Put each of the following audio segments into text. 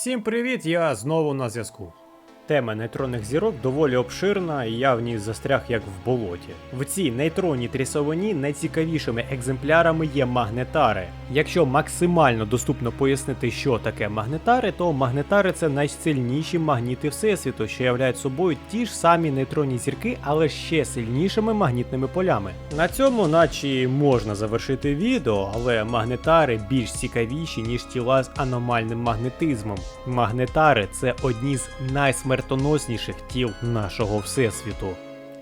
Всім привіт! Я знову на зв'язку. Тема нейтронних зірок доволі обширна, і я в ній застряг як в болоті. В цій нейтронній трясовині найцікавішими екземплярами є магнетари. Якщо максимально доступно пояснити, що таке магнетари, то магнетари це найсильніші магніти Всесвіту, що являють собою ті ж самі нейтронні зірки, але ще сильнішими магнітними полями. На цьому, наче можна завершити відео, але магнетари більш цікавіші, ніж тіла з аномальним магнетизмом. Магнетари це одні з найсмертоносніших тіл нашого всесвіту.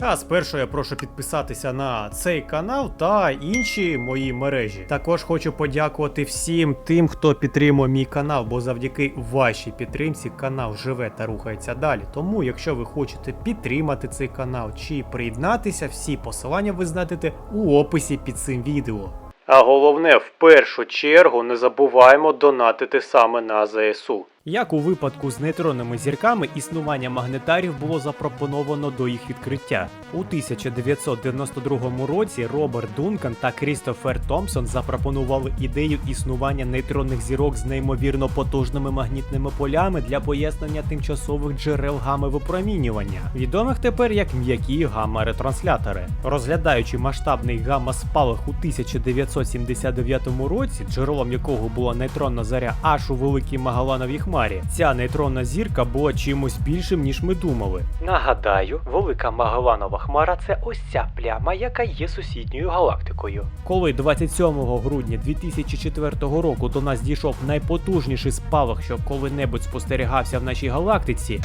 А спершу я прошу підписатися на цей канал та інші мої мережі. Також хочу подякувати всім тим, хто підтримує мій канал, бо завдяки вашій підтримці канал живе та рухається далі. Тому, якщо ви хочете підтримати цей канал чи приєднатися, всі посилання ви знайдете у описі під цим відео. А головне, в першу чергу не забуваємо донатити саме на ЗСУ. Як у випадку з нейтронними зірками, існування магнетарів було запропоновано до їх відкриття. У 1992 році Роберт Дункан та Крістофер Томпсон запропонували ідею існування нейтронних зірок з неймовірно потужними магнітними полями для пояснення тимчасових джерел гами випромінювання, відомих тепер як м'які гамма-ретранслятори. Розглядаючи масштабний гамма-спалах у 1979 році, джерелом якого була нейтронна заря аж у великій Магалановій хмарі, ця нейтронна зірка була чимось більшим, ніж ми думали. Нагадаю, велика Магаланова хмара це ось ця пляма, яка є сусідньою галактикою. Коли 27 грудня 2004 року до нас дійшов найпотужніший спалах, що коли-небудь спостерігався в нашій галактиці,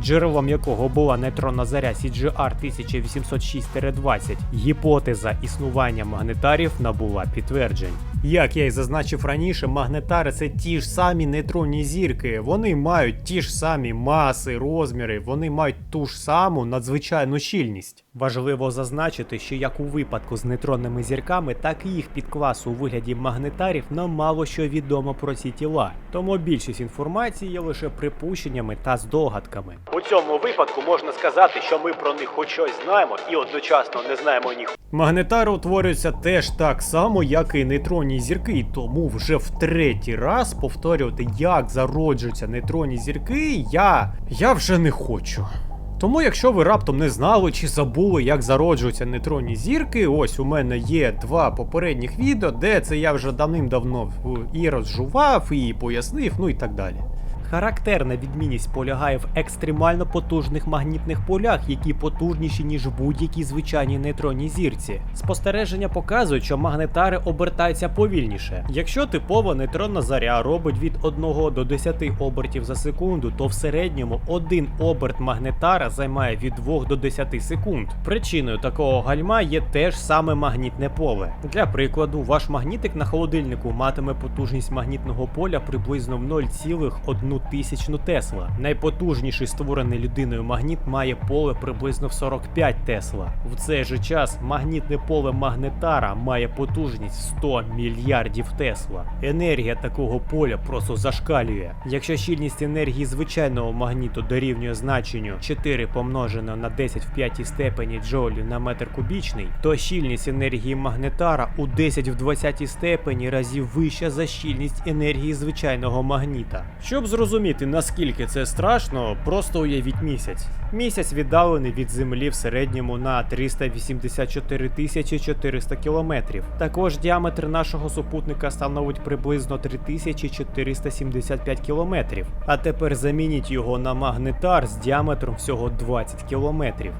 джерелом якого була нейтронна заря CGR 1806-20, гіпотеза існування магнетарів набула підтверджень. Як я й зазначив раніше, магнетари це ті ж самі нейтронні зірки. Вони мають ті ж самі маси, розміри, вони мають ту ж саму надзвичайну щільність. Важливо зазначити, що як у випадку з нейтронними зірками, так і їх підкласу у вигляді магнетарів нам мало що відомо про ці тіла. Тому більшість інформації є лише припущеннями та здогадками. У цьому випадку можна сказати, що ми про них хоч щось знаємо і одночасно не знаємо ні. Магнетари утворюються теж так само, як і нейтронні зірки, і тому вже в третій раз повторювати, як зароджуються нейтронні зірки, я, я вже не хочу. Тому, якщо ви раптом не знали чи забули, як зароджуються нейтронні зірки, ось у мене є два попередніх відео, де це я вже давним-давно і розжував, і пояснив, ну і так далі. Характерна відмінність полягає в екстремально потужних магнітних полях, які потужніші ніж в будь-якій звичайній нейтронній зірці. Спостереження показують, що магнетари обертаються повільніше. Якщо типова нейтронна заря робить від 1 до 10 обертів за секунду, то в середньому один оберт магнетара займає від 2 до 10 секунд. Причиною такого гальма є те ж саме магнітне поле. Для прикладу, ваш магнітик на холодильнику матиме потужність магнітного поля приблизно в 0,1 тисячну Тесла. Найпотужніший створений людиною магніт має поле приблизно в 45 Тесла. В цей же час магнітне поле магнетара має потужність 100 мільярдів Тесла. Енергія такого поля просто зашкалює. Якщо щільність енергії звичайного магніту дорівнює значенню 4 помножено на 10 в п'ятій степені джоулів на метр кубічний, то щільність енергії магнетара у 10 в 20 степені разів вища за щільність енергії звичайного магніта. Щоб зрозуміти наскільки це страшно, просто уявіть місяць. Місяць віддалений від Землі в середньому на 384 тисячі 400 кілометрів. Також діаметр нашого супутника становить приблизно 3475 кілометрів. А тепер замініть його на магнетар з діаметром всього 20 кілометрів.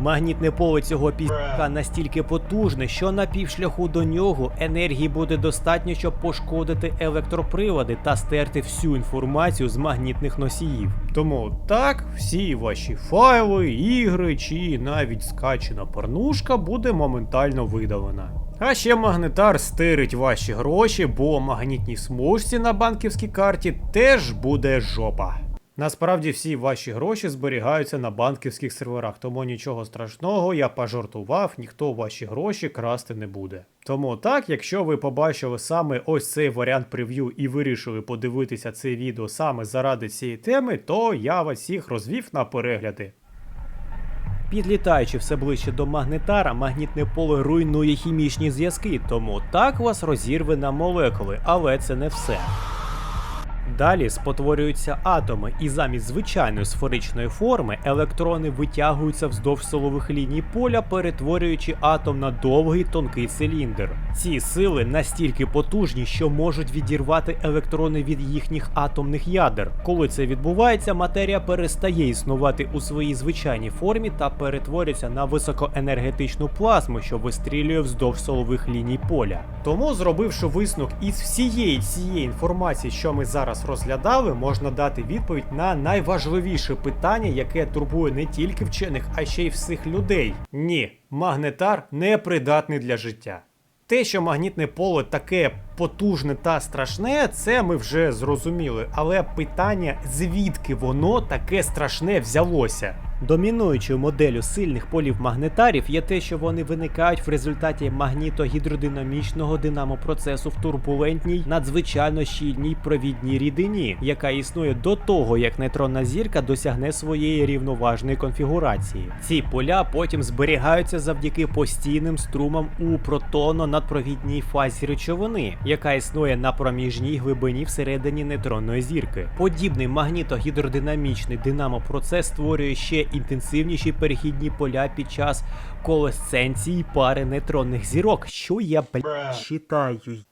Магнітне поле цього пізка настільки потужне, що на півшляху до нього енергії буде достатньо, щоб пошкодити електроприводи та стерти всю інформацію з магнітних носіїв. Тому так, всі ваші файли, ігри чи навіть скачена порнушка буде моментально видалена. А ще магнетар стирить ваші гроші, бо магнітній смужці на банківській карті теж буде жопа. Насправді всі ваші гроші зберігаються на банківських серверах, тому нічого страшного, я пожартував, ніхто ваші гроші красти не буде. Тому так, якщо ви побачили саме ось цей варіант прев'ю і вирішили подивитися це відео саме заради цієї теми, то я вас всіх розвів на перегляди. Підлітаючи все ближче до магнетара, магнітне поле руйнує хімічні зв'язки, тому так вас розірве на молекули, але це не все. Далі спотворюються атоми, і замість звичайної сферичної форми електрони витягуються вздовж силових ліній поля, перетворюючи атом на довгий тонкий циліндр. Ці сили настільки потужні, що можуть відірвати електрони від їхніх атомних ядер. Коли це відбувається, матерія перестає існувати у своїй звичайній формі та перетворюється на високоенергетичну плазму, що вистрілює вздовж силових ліній поля. Тому, зробивши висновок із всієї цієї інформації, що ми зараз розглядали, можна дати відповідь на найважливіше питання, яке турбує не тільки вчених, а ще й всіх людей. Ні, магнетар не придатний для життя. Те, що магнітне поле таке потужне та страшне, це ми вже зрозуміли. Але питання, звідки воно таке страшне взялося? Домінуючою моделлю сильних полів магнетарів є те, що вони виникають в результаті магніто-гідродинамічного динамопроцесу в турбулентній, надзвичайно щільній провідній рідині, яка існує до того, як нейтронна зірка досягне своєї рівноважної конфігурації. Ці поля потім зберігаються завдяки постійним струмам у протонно-надпровідній фазі речовини, яка існує на проміжній глибині всередині нейтронної зірки. Подібний магніто-гідродинамічний динамопроцес створює ще інтенсивніші перехідні поля під час колесценції пари нейтронних зірок. Що я бля, читаю?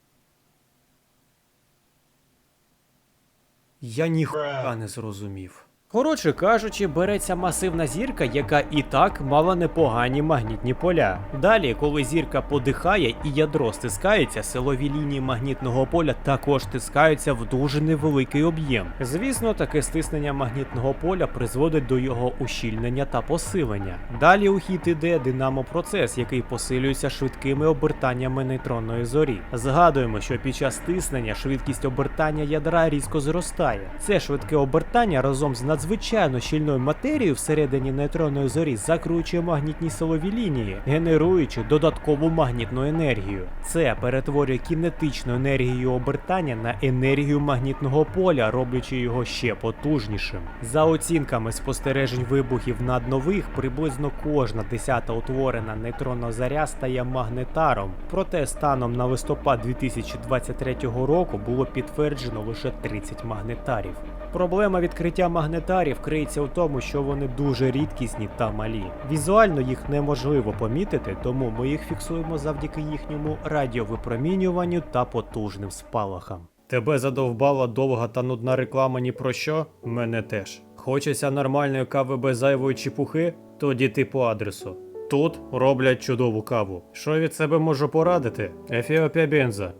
Я ніхуя не зрозумів. Коротше кажучи, береться масивна зірка, яка і так мала непогані магнітні поля. Далі, коли зірка подихає і ядро стискається, силові лінії магнітного поля також стискаються в дуже невеликий об'єм. Звісно, таке стиснення магнітного поля призводить до його ущільнення та посилення. Далі у хід іде динамопроцес, який посилюється швидкими обертаннями нейтронної зорі. Згадуємо, що під час стиснення швидкість обертання ядра різко зростає. Це швидке обертання разом з надзвичайно щільною матерією всередині нейтронної зорі закручує магнітні силові лінії, генеруючи додаткову магнітну енергію. Це перетворює кінетичну енергію обертання на енергію магнітного поля, роблячи його ще потужнішим. За оцінками спостережень вибухів наднових, приблизно кожна десята утворена нейтронна заря стає магнетаром. Проте станом на листопад 2023 року було підтверджено лише 30 магнетарів. Проблема відкриття магнетарів криється у тому, що вони дуже рідкісні та малі. Візуально їх неможливо помітити, тому ми їх фіксуємо завдяки їхньому радіовипромінюванню та потужним спалахам. Тебе задовбала довга та нудна реклама ні про що? Мене теж. Хочеться нормальної кави без зайвої чепухи? Тоді ти по адресу. Тут роблять чудову каву. Що від себе можу порадити? Ефіопія Бенза.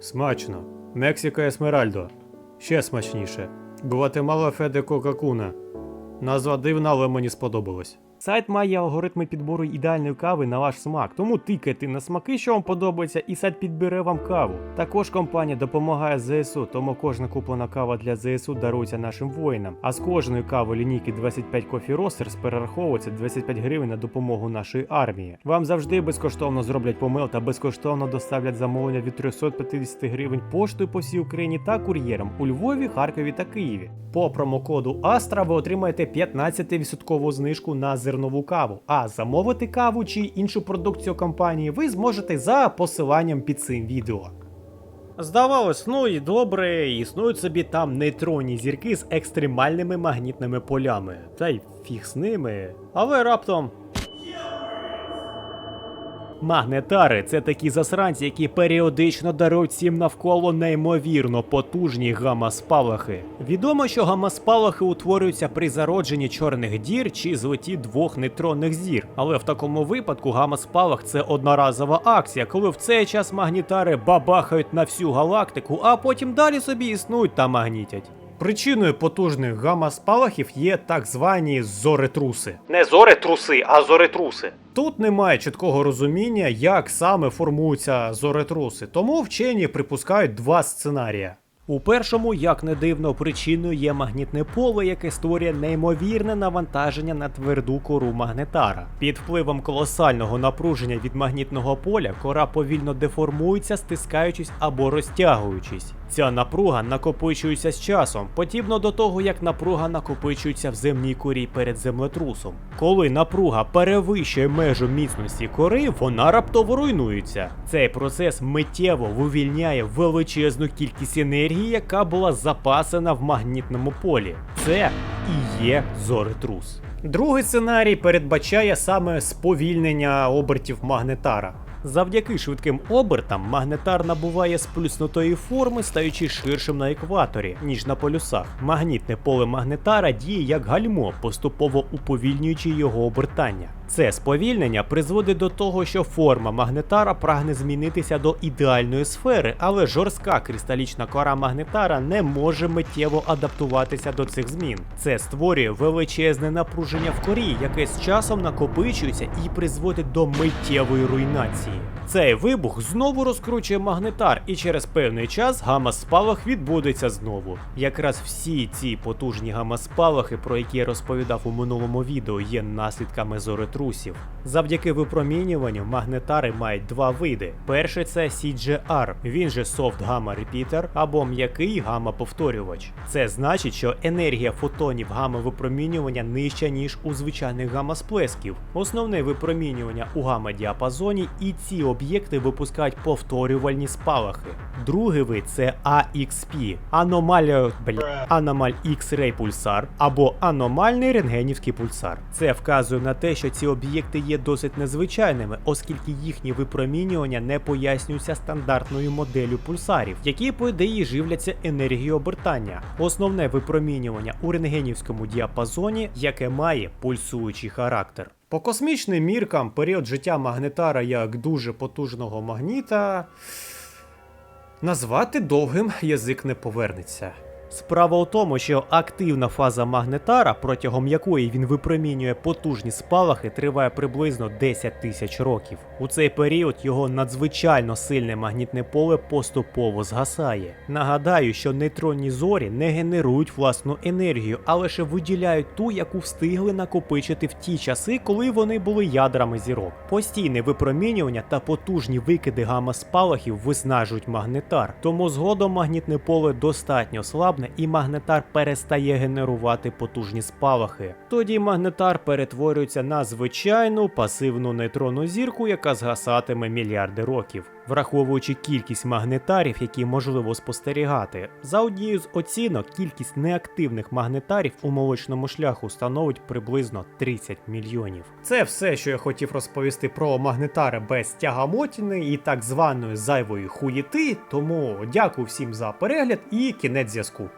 Смачно. Мексика Есмеральдо. Ще смачніше. Гватемала Феде Кока-Куна. Назва дивна, але мені сподобалось. Сайт має алгоритми підбору ідеальної кави на ваш смак, тому тикайте на смаки, що вам подобається, і сайт підбере вам каву. Також компанія допомагає ЗСУ, тому кожна куплена кава для ЗСУ дарується нашим воїнам. А з кожної кави лінійки 25 Coffee Roasters перераховується 25 гривень на допомогу нашої армії. Вам завжди безкоштовно зроблять помил та безкоштовно доставлять замовлення від 350 гривень поштою по всій Україні та кур'єром у Львові, Харкові та Києві. По промокоду Astra ви отримаєте 15% знижку на зернову каву. А замовити каву чи іншу продукцію компанії ви зможете за посиланням під цим відео. Здавалось, ну і добре, існують собі там нейтронні зірки з екстремальними магнітними полями. Та й фіг з ними. Але раптом. Магнетари це такі засранці, які періодично дарують всім навколо неймовірно потужні гамма-спалахи. Відомо, що гамма-спалахи утворюються при зародженні чорних дір чи злеті двох нейтронних зір. Але в такому випадку гамма-спалах це одноразова акція, коли в цей час магнітари бабахають на всю галактику, а потім далі собі існують та магнітять. Причиною потужних гамма-спалахів є так звані зоретруси. Не зоретруси, а зоретруси. Тут немає чіткого розуміння, як саме формуються зоретруси, тому вчені припускають два сценарія. У першому, як не дивно, причиною є магнітне поле, яке створює неймовірне навантаження на тверду кору магнетара. Під впливом колосального напруження від магнітного поля кора повільно деформується, стискаючись або розтягуючись. Ця напруга накопичується з часом, подібно до того, як напруга накопичується в земній корі перед землетрусом. Коли напруга перевищує межу міцності кори, вона раптово руйнується. Цей процес миттєво вивільняє величезну кількість енергії, яка була запасена в магнітному полі. Це і є зоретрус. Другий сценарій передбачає саме сповільнення обертів магнетара. Завдяки швидким обертам магнетар набуває сплюснутої форми, стаючи ширшим на екваторі, ніж на полюсах. Магнітне поле магнетара діє як гальмо, поступово уповільнюючи його обертання. Це сповільнення призводить до того, що форма магнетара прагне змінитися до ідеальної сфери, але жорстка кристалічна кора магнетара не може миттєво адаптуватися до цих змін. Це створює величезне напруження в корі, яке з часом накопичується і призводить до миттєвої руйнації. Цей вибух знову розкручує магнетар, і через певний час гамма-спалах відбудеться знову. Якраз всі ці потужні гамма-спалахи, про які я розповідав у минулому відео, є наслідками зоретрусів. Завдяки випромінюванню магнетари мають два види. Перший це CGR, він же Soft Gamma Repeater або м'який гамма-повторювач. Це значить, що енергія фотонів гамма-випромінювання нижча, ніж у звичайних гамма-сплесків. Основне випромінювання у гамма-діапазоні, і ці об'єкти випускають повторювальні спалахи. Другий вид це AXP аномалія аномаль X-ray пульсар або аномальний рентгенівський пульсар. Це вказує на те, що ці об'єкти є досить незвичайними, оскільки їхні випромінювання не пояснюються стандартною моделлю пульсарів, які по ідеї живляться енергією обертання. Основне випромінювання у рентгенівському діапазоні, яке має пульсуючий характер. По космічним міркам період життя магнетара як дуже потужного магніта назвати довгим язик не повернеться. Справа у тому, що активна фаза магнетара, протягом якої він випромінює потужні спалахи, триває приблизно 10 тисяч років. У цей період його надзвичайно сильне магнітне поле поступово згасає. Нагадаю, що нейтронні зорі не генерують власну енергію, а лише виділяють ту, яку встигли накопичити в ті часи, коли вони були ядрами зірок. Постійне випромінювання та потужні викиди гамма-спалахів виснажують магнетар, тому згодом магнітне поле достатньо слабне і магнетар перестає генерувати потужні спалахи. Тоді магнетар перетворюється на звичайну пасивну нейтронну зірку, яка згасатиме мільярди років. Враховуючи кількість магнетарів, які можливо спостерігати, за однією з оцінок кількість неактивних магнетарів у молочному шляху становить приблизно 30 мільйонів. Це все, що я хотів розповісти про магнетари без тягамотіни і так званої зайвої хуєти. Тому дякую всім за перегляд і кінець зв'язку.